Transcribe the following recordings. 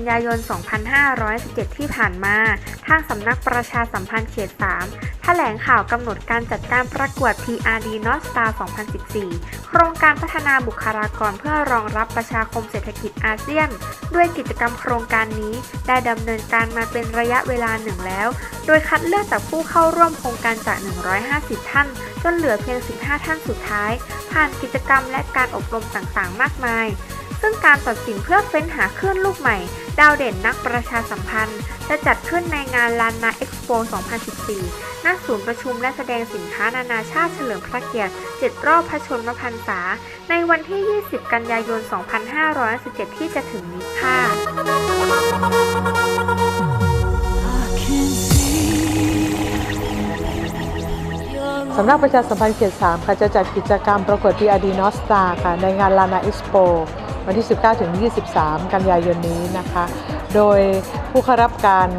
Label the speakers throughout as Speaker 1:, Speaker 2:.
Speaker 1: ันยายน 2517 ที่ผ่านมา ทางสำนักประชาสัมพันธ์เขต 3 แถลงข่าวกำหนดการจัดการประกวด PRD North Star 2014 โครงการพัฒนาบุคลากรเพื่อรองรับประชาคมเศรษฐกิจอาเซียน ด้วยกิจกรรมโครงการนี้ได้ดำเนินการมาเป็นระยะเวลาหนึ่งแล้ว โดยคัดเลือกจากผู้เข้าร่วมโครงการจาก 150 ท่าน จนเหลือเพียง 15 ท่านสุดท้าย ผ่านกิจกรรมและการอบรมต่างๆ มากมาย ซึ่งการตัดสินเพื่อเฟ้นหาคลื่นลูกใหม่ ดาวเด่นนักประชาสัมพันธ์ จะจัดขึ้นในงานลานนาเอ็กซ์โป 2014 ณ ศูนย์ประชุมและแสดงสินค้านานาชาติเฉลิมพระเกียรติ 7 รอบพระชนมพรรษา ในวันที่ 20 กันยายน 2517 ที่จะถึงนี้ค่ะ
Speaker 2: สำนักประชาสัมพันธ์เขต3ค่ะจะจัดกิจกรรมประกวด PRD n o s t a r ค่ะ ในงานลานา Expo วันที่ 19 ถึง 23 กันยายนนี้นะคะ โดยผู้เข้ารับการ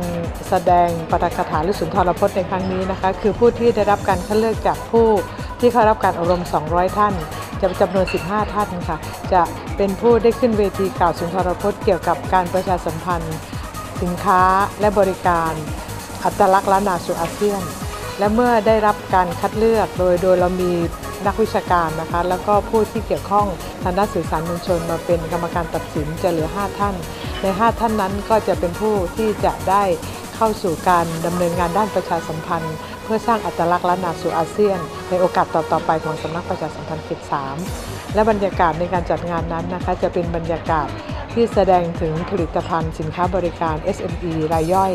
Speaker 2: แสดงปาฐกถาหรือสุนทรพจน์ในครั้งนี้นะคะ คือผู้ที่ได้รับการคัดเลือกจากผู้ที่เข้ารับการอบรม 200 ท่านจะจำนวน 15 ท่านค่ะ จะเป็นผู้ได้ขึ้นเวทีกล่าวสุนทรพจน์เกี่ยวกับการประชาสัมพันธ์ สินค้าและบริการอัตลักษณ์ล้านนาสู่อาเซียน และเมื่อได้รับการคัดเลือกโดยโดยเรามี นักวิชาการนะคะ แล้วก็ผู้ที่เกี่ยวข้องทางด้านสื่อสารมวลชนมาเป็นกรรมการตัดสินจะเหลือ 5 ท่าน ใน 5 ท่านนั้นก็จะเป็นผู้ที่จะได้เข้าสู่การดำเนินงานด้านประชาสัมพันธ์ เพื่อสร้างอัตลักษณ์ล้านนาสู่อาเซียน ในโอกาสต่อๆไปของสำนักประชาสัมพันธ์เขต3และบรรยากาศในการจัดงานนั้นนะคะ จะเป็นบรรยากาศ ที่แสดงถึงผลิตภัณฑ์สินค้าบริการ SME รายย่อย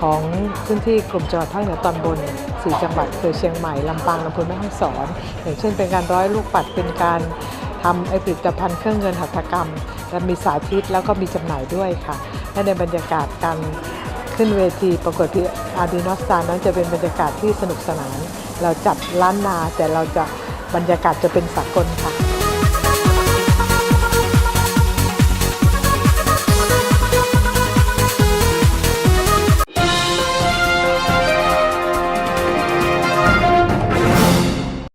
Speaker 2: ของพื้นที่กลุ่มจังหวัดภาคเหนือตอนบน4จังหวัดคือเชียงใหม่ ลำปางลำพูนแม่ฮ่องสอน อย่างเช่นเป็นการร้อยลูกปัดเป็นการทำไอผลิตภัณฑ์เครื่องเงินหัตถกรรม และมีสาธิตแล้วก็มีจำหน่ายด้วยค่ะ และในบรรยากาศการขึ้นเวทีประกวดพีอาร์ดีนอสตานั้นจะเป็นบรรยากาศที่สนุกสนาน เราจัดล้านนาแต่เราจะบรรยากาศจะเป็นสากลค่ะ